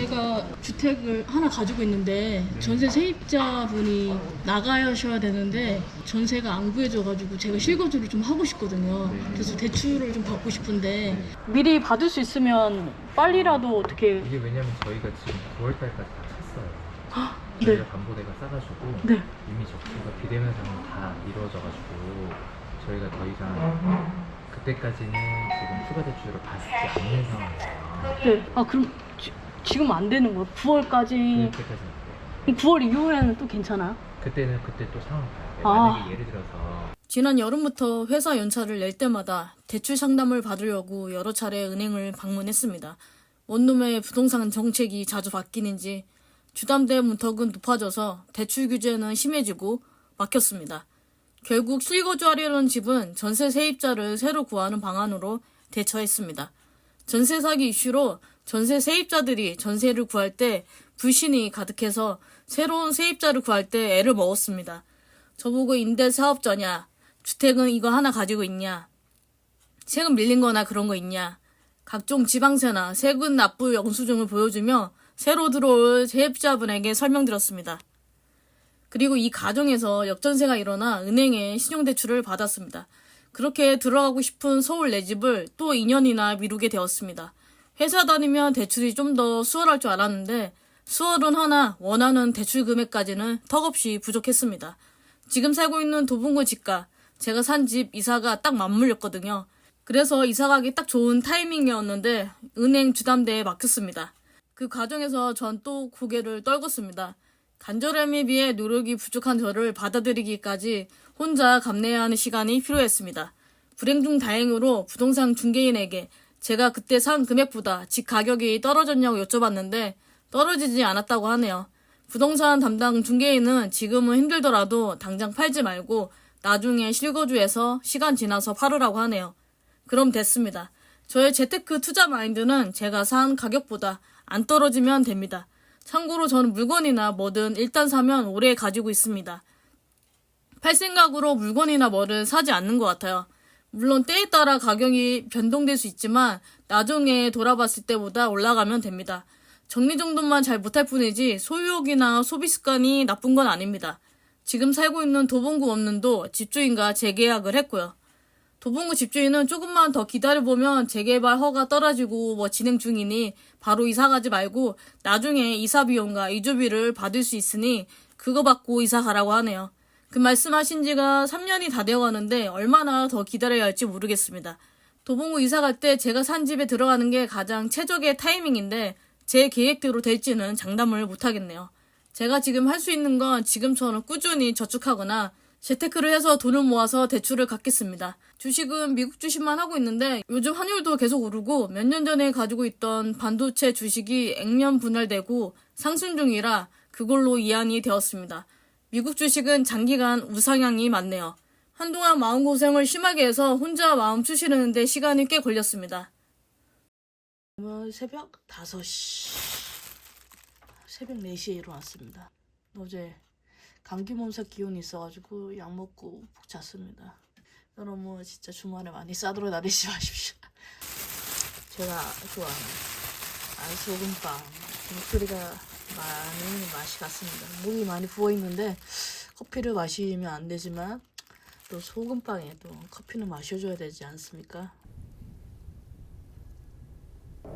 제가 주택을 하나 가지고 있는데 전세 세입자분이 나가셔야 되는데 전세가 안 구해져가지고 제가 실거주를 좀 하고 싶거든요. 그래서 대출을 좀 받고 싶은데 미리 받을 수 있으면 빨리라도 어떻게 이게 왜냐면 저희가 지금 9월달까지 다 찼어요. 네. 저희가 담보대가 싸가지고 네. 이미 접수가 비대면 상으로 다 이루어져가지고 저희가 더 이상 그때까지는 지금 추가 대출을 받지 않는 상황이에요. 네. 아 그럼 지, 지금 안 되는 거예요? 9월까지 그때까지는 안 돼요. 9월 이후에는 또 괜찮아요? 그때는 그때 또 상황 봐야 돼요. 아. 만약에 예를 들어서 지난 여름부터 회사 연차를 낼 때마다 대출 상담을 받으려고 여러 차례 은행을 방문했습니다. 원룸의 부동산 정책이 자주 바뀌는지 주담대 문턱은 높아져서 대출 규제는 심해지고 막혔습니다. 결국 실거주하려는 집은 전세 세입자를 새로 구하는 방안으로 대처했습니다. 전세 사기 이슈로 전세 세입자들이 전세를 구할 때 불신이 가득해서 새로운 세입자를 구할 때 애를 먹었습니다. 저보고 임대 사업자냐, 주택은 이거 하나 가지고 있냐, 세금 밀린 거나 그런 거 있냐, 각종 지방세나 세금 납부 영수증을 보여주며 새로 들어올 세입자분에게 설명드렸습니다. 그리고 이 과정에서 역전세가 일어나 은행에 신용대출을 받았습니다. 그렇게 들어가고 싶은 서울 내 집을 또 2년이나 미루게 되었습니다. 회사 다니면 대출이 좀 더 수월할 줄 알았는데 수월은 하나 원하는 대출 금액까지는 턱없이 부족했습니다. 지금 살고 있는 도봉구 집과 제가 산 집 이사가 딱 맞물렸거든요. 그래서 이사 가기 딱 좋은 타이밍이었는데 은행 주담대에 막혔습니다. 그 과정에서 전 또 고개를 떨궜습니다. 간절함에 비해 노력이 부족한 저를 받아들이기까지 혼자 감내해야 하는 시간이 필요했습니다. 불행 중 다행으로 부동산 중개인에게 제가 그때 산 금액보다 집 가격이 떨어졌냐고 여쭤봤는데 떨어지지 않았다고 하네요. 부동산 담당 중개인은 지금은 힘들더라도 당장 팔지 말고 나중에 실거주해서 시간 지나서 팔으라고 하네요. 그럼 됐습니다. 저의 재테크 투자 마인드는 제가 산 가격보다 안 떨어지면 됩니다. 참고로 저는 물건이나 뭐든 일단 사면 오래 가지고 있습니다. 팔 생각으로 물건이나 뭐를 사지 않는 것 같아요. 물론 때에 따라 가격이 변동될 수 있지만 나중에 돌아봤을 때보다 올라가면 됩니다. 정리정돈만 잘 못할 뿐이지 소유욕이나 소비 습관이 나쁜 건 아닙니다. 지금 살고 있는 도봉구 원룸도 집주인과 재계약을 했고요. 도봉구 집주인은 조금만 더 기다려보면 재개발 허가 떨어지고 뭐 진행 중이니 바로 이사 가지 말고 나중에 이사 비용과 이주비를 받을 수 있으니 그거 받고 이사 가라고 하네요. 그 말씀하신 지가 3년이 다 되어 가는데 얼마나 더 기다려야 할지 모르겠습니다. 도봉구 이사 갈 때 제가 산 집에 들어가는 게 가장 최적의 타이밍인데 제 계획대로 될지는 장담을 못 하겠네요. 제가 지금 할 수 있는 건 지금처럼 꾸준히 저축하거나 재테크를 해서 돈을 모아서 대출을 갚겠습니다. 주식은 미국 주식만 하고 있는데 요즘 환율도 계속 오르고 몇 년 전에 가지고 있던 반도체 주식이 액면 분할되고 상승 중이라 그걸로 이안이 되었습니다. 미국 주식은 장기간 우상향이 많네요. 한동안 마음고생을 심하게 해서 혼자 마음 추스르는데 시간이 꽤 걸렸습니다. 새벽 5시. 새벽 4시에 일어났습니다. 어제 감기 몸살 기운이 있어가지고 약 먹고 푹 잤습니다. 여러분 진짜 주말에 많이 싸돌아 다니지 마십시오. 제가 좋아하는 알소금빵 목소리가 많이 맛이 갔습니다. 목이 많이 부어 있는데 커피를 마시면 안 되지만 또 소금빵에 또 커피는 마셔줘야 되지 않습니까?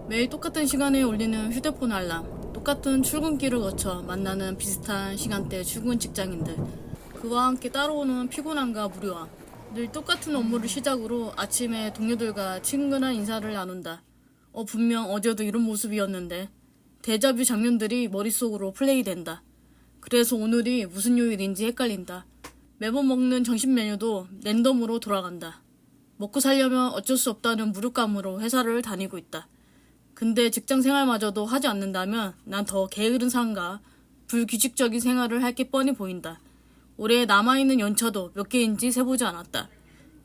매일 똑같은 시간에 울리는 휴대폰 알람, 똑같은 출근길을 거쳐 만나는 비슷한 시간대 출근 직장인들, 그와 함께 따라오는 피곤함과 무료함, 늘 똑같은 업무를 시작으로 아침에 동료들과 친근한 인사를 나눈다. 어, 분명 어제도 이런 모습이었는데, 데자뷰 장면들이 머릿속으로 플레이된다. 그래서 오늘이 무슨 요일인지 헷갈린다. 매번 먹는 점심 메뉴도 랜덤으로 돌아간다. 먹고 살려면 어쩔 수 없다는 무력감으로 회사를 다니고 있다. 근데 직장 생활마저도 하지 않는다면 난 더 게으른 삶과 불규칙적인 생활을 할 게 뻔히 보인다. 올해 남아있는 연차도 몇 개인지 세보지 않았다.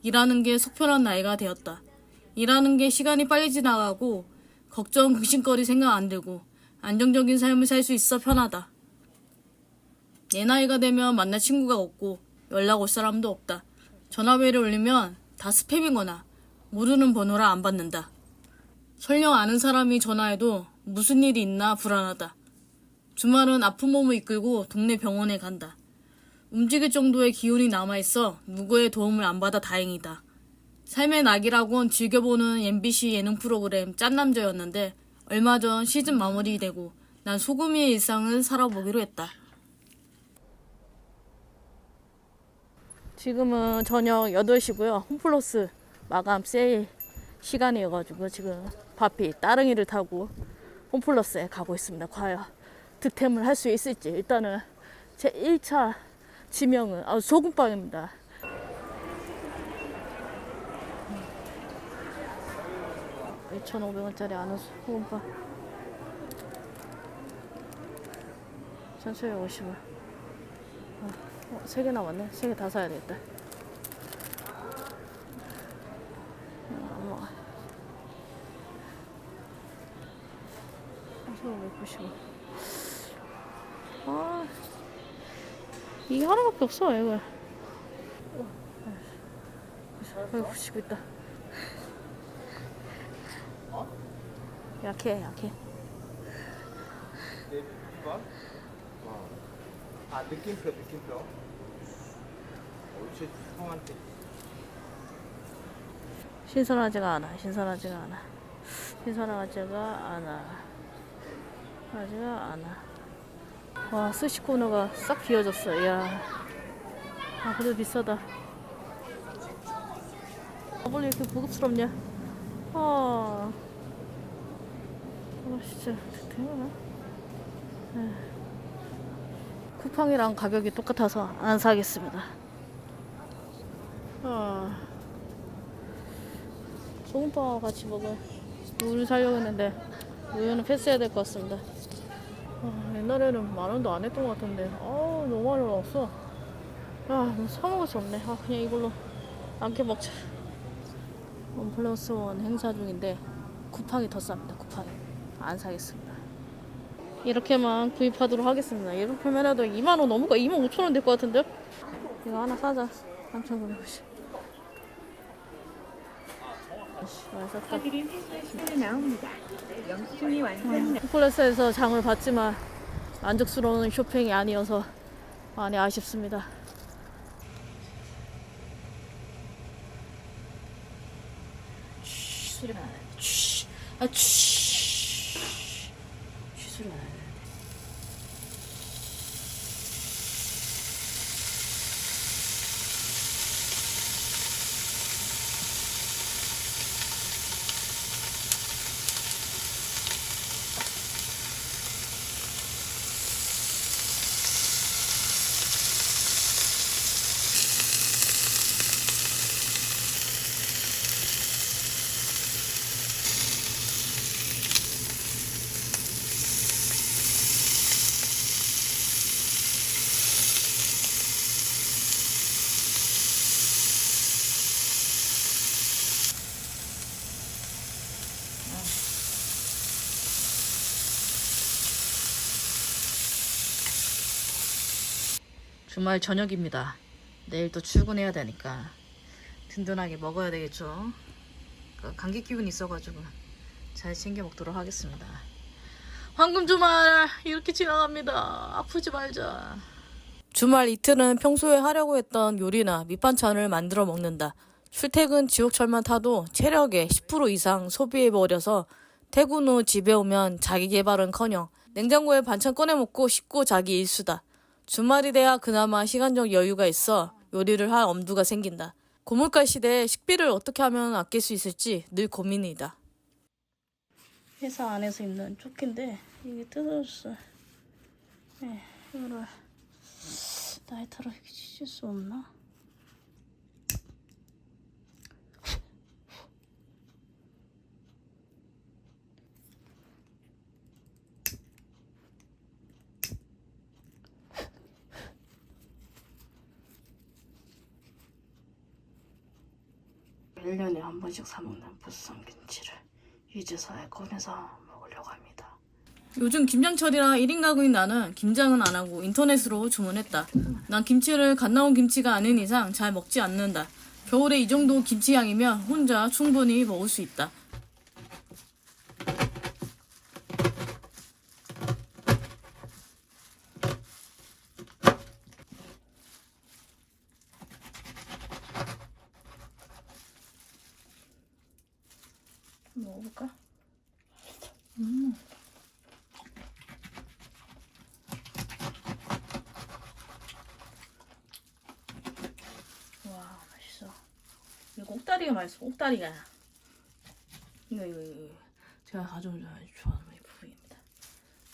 일하는 게 속편한 나이가 되었다. 일하는 게 시간이 빨리 지나가고 걱정 근심거리 생각 안 들고 안정적인 삶을 살 수 있어 편하다. 내 나이가 되면 만날 친구가 없고 연락 올 사람도 없다. 전화벨을 울리면 다 스팸이거나 모르는 번호라 안 받는다. 설령 아는 사람이 전화해도 무슨 일이 있나 불안하다. 주말은 아픈 몸을 이끌고 동네 병원에 간다. 움직일 정도의 기운이 남아있어 누구의 도움을 안 받아 다행이다. 삶의 낙이라곤 즐겨보는 MBC 예능 프로그램 짠남자였는데 얼마 전 시즌 마무리되고 난 소금이의 일상을 살아보기로 했다. 지금은 저녁 8시고요. 홈플러스 마감 세일 시간이어가지고 지금 바피 따릉이를 타고 홈플러스에 가고 있습니다. 과연 득템을 할 수 있을지 일단은 제 1차 지명은 아, 소금빵입니다. 2,500원짜리 안우 소금빵 1,750원 어, 세 개 남았네. 세 개 다 사야 되겠다. 안 먹어. 1,590원. 아, 이게 하나밖에 없어, 이거. 아이고, 부시고 있다. 약해, 약해. 아 느낌표 느낌표 옳지 형한테 신선하지가 않아, 신선하지가 않아. 신선하지가 않아. 하지가 않아. 와, 스시 코너가 싹 비어졌어, 이야. 아, 그래도 비싸다. 아, 원래 이렇게 고급스럽냐? 아. 아, 진짜, 대단하나? 에휴. 쿠팡이랑 가격이 똑같아서 안 사겠습니다. 아. 소금빵 같이 먹어. 우유 사려고 했는데 우유는 패스해야 될 것 같습니다. 아, 옛날에는 만 원도 안 했던 것 같은데 아 너무 많이 올랐어. 야, 뭐사 먹을 수 없네. 아, 그냥 이걸로 안게 먹자. 원 플러스 원 행사 중인데 쿠팡이 더 쌉니다. 쿠팡이 안 사겠습니다. 이렇게만 구입하도록 하겠습니다. 이렇게만 해도 2만 원 넘을까? 2만 5천 원 될 것 같은데? 이거 하나 사자. 3,990. 맛있었다. 사드린 회수에 나옵니다. 영수증이 완성. 홈플러스에서 장을 봤지만 만족스러운 쇼핑이 아니어서 많이 아쉽습니다. 쉬. 쉬, 아, 쉬. 쉬 소리 주말 저녁입니다. 내일 또 출근해야 되니까 든든하게 먹어야 되겠죠. 그 감기 기운이 있어가지고 잘 챙겨 먹도록 하겠습니다. 황금 주말 이렇게 지나갑니다. 아프지 말자. 주말 이틀은 평소에 하려고 했던 요리나 밑반찬을 만들어 먹는다. 출퇴근 지옥철만 타도 체력의 10% 이상 소비해버려서 퇴근 후 집에 오면 자기 개발은커녕 냉장고에 반찬 꺼내 먹고 씻고 자기 일수다. 주말이 돼야 그나마 시간적 여유가 있어 요리를 할 엄두가 생긴다. 고물가 시대에 식비를 어떻게 하면 아낄 수 있을지 늘 고민이다. 회사 안에서 입는 조끼인데 이게 뜯어졌어. 네, 이거를 이렇게 찢을 수 없나? 일년에 한 번씩 사먹는 부산 김치를 이제서야 꺼내서 먹으려고 합니다. 요즘 김장철이라 1인 가구인 나는 김장은 안 하고 인터넷으로 주문했다. 난 김치를 갓 나온 김치가 아닌 이상 잘 먹지 않는다. 겨울에 이 정도 김치 양이면 혼자 충분히 먹을 수 있다. 먹어볼까? 음. 와 맛있어. 이거 꼭다리가 맛있어. 꼭다리가. 이거 이거 이거. 제가 가장 좋아하는 이 부위입니다.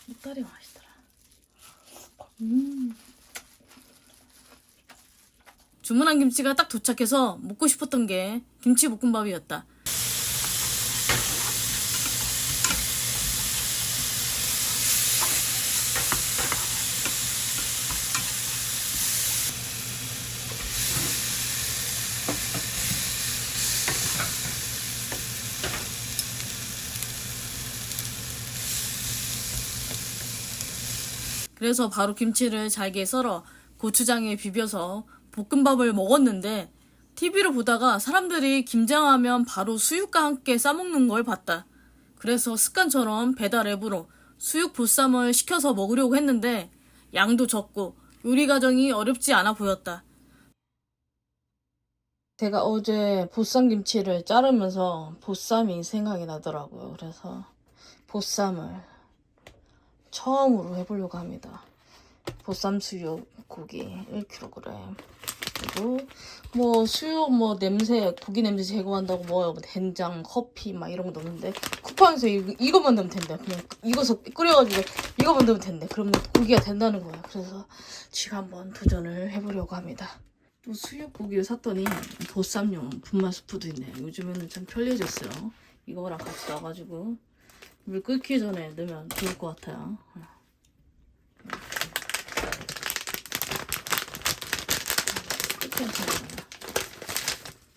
꼭다리가 맛있더라. 음. 주문한 김치가 딱 도착해서 먹고 싶었던 게 김치 볶음밥이었다. 그래서 바로 김치를 잘게 썰어 고추장에 비벼서 볶음밥을 먹었는데 TV를 보다가 사람들이 김장하면 바로 수육과 함께 싸먹는 걸 봤다. 그래서 습관처럼 배달 앱으로 수육 보쌈을 시켜서 먹으려고 했는데 양도 적고 요리 과정이 어렵지 않아 보였다. 제가 어제 보쌈 김치를 자르면서 보쌈이 생각이 나더라고요. 그래서 보쌈을 처음으로 해보려고 합니다. 보쌈 수육 고기 1kg 그리고 뭐 수육 뭐 냄새 고기 냄새 제거한다고 뭐 된장 커피 막 이런 거 넣는데 쿠팡에서 이거, 이것만 넣으면 된대. 그냥 익어서 끓여가지고 이것만 넣으면 된대. 그러면 고기가 된다는 거야. 그래서 지금 한번 도전을 해보려고 합니다. 또 수육 고기를 샀더니 보쌈용 분말 스프도 있네. 요즘에는 참 편리해졌어요. 이거랑 같이 놔가지고 물 끓기 전에 넣으면 좋을 것 같아요.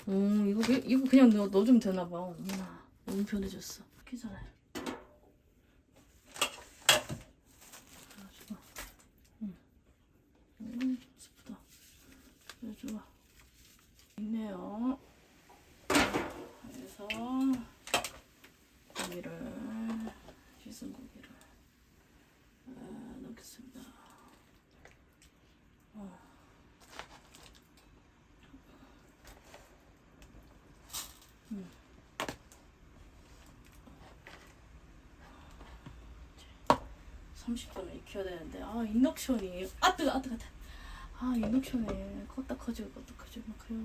오, 이거, 그- 이거 그냥 넣어, 넣어주면 되나봐. 너무 편해졌어. 끓기 전에. 좋아. 응. 음, 스프다. 그래, 좋아. 있네요. 그래서, 고기를 씻은 고기를 아, 넣겠습니다. 어. 음. 30분을 익혀야 되는데 아 인덕션이 아 뜨거 아 뜨거 아 인덕션이 껐다 커지고 껐다 커지고 막 그래요.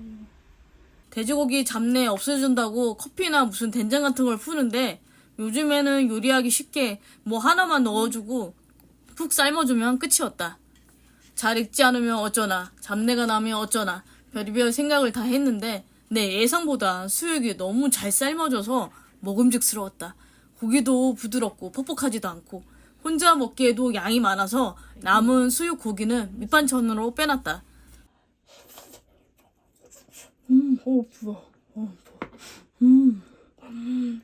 돼지고기 잡내 없애준다고 커피나 무슨 된장 같은 걸 푸는데 요즘에는 요리하기 쉽게 뭐 하나만 넣어주고 푹 삶아주면 끝이었다. 잘 익지 않으면 어쩌나 잡내가 나면 어쩌나 별의별 생각을 다 했는데 내 예상보다 수육이 너무 잘 삶아져서 먹음직스러웠다. 고기도 부드럽고 퍽퍽하지도 않고 혼자 먹기에도 양이 많아서 남은 수육 고기는 밑반찬으로 빼놨다. 음, 어, 부어. 어, 부어. 음, 음,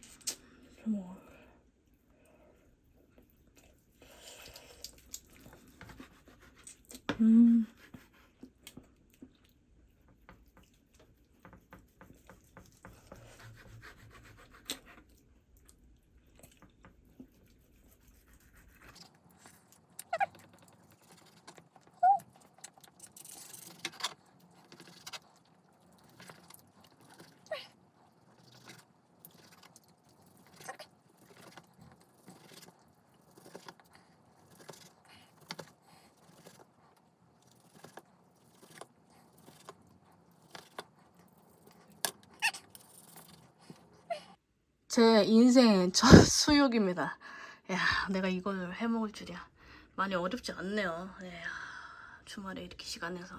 제 인생의 첫 수육입니다. 야, 내가 이걸 해 먹을 줄이야. 많이 어렵지 않네요. 야, 주말에 이렇게 시간 내서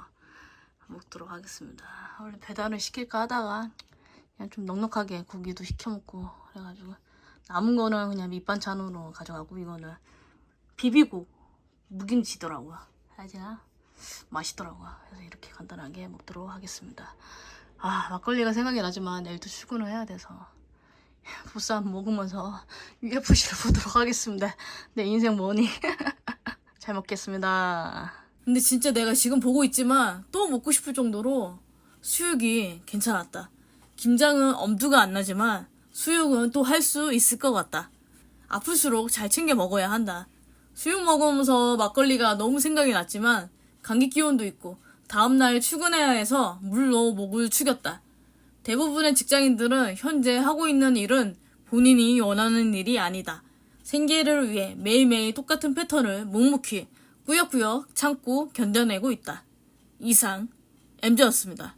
먹도록 하겠습니다. 원래 배달을 시킬까 하다가 그냥 좀 넉넉하게 고기도 시켜 먹고 그래가지고 남은 거는 그냥 밑반찬으로 가져가고 이거는 비비고 묵인지더라고요. 하지만 맛있더라고요. 그래서 이렇게 간단하게 먹도록 하겠습니다. 아 막걸리가 생각이 나지만 내일도 출근을 해야 돼서 보쌈 먹으면서 UFC를 보도록 하겠습니다. 내 인생 뭐니? 잘 먹겠습니다. 근데 진짜 내가 지금 보고 있지만 또 먹고 싶을 정도로 수육이 괜찮았다. 김장은 엄두가 안 나지만 수육은 또 할 수 있을 것 같다. 아플수록 잘 챙겨 먹어야 한다. 수육 먹으면서 막걸리가 너무 생각이 났지만 감기 기운도 있고 다음날 출근해야 해서 물로 목을 축였다. 대부분의 직장인들은 현재 하고 있는 일은 본인이 원하는 일이 아니다. 생계를 위해 매일매일 똑같은 패턴을 묵묵히 꾸역꾸역 참고 견뎌내고 있다. 이상 MZ였습니다.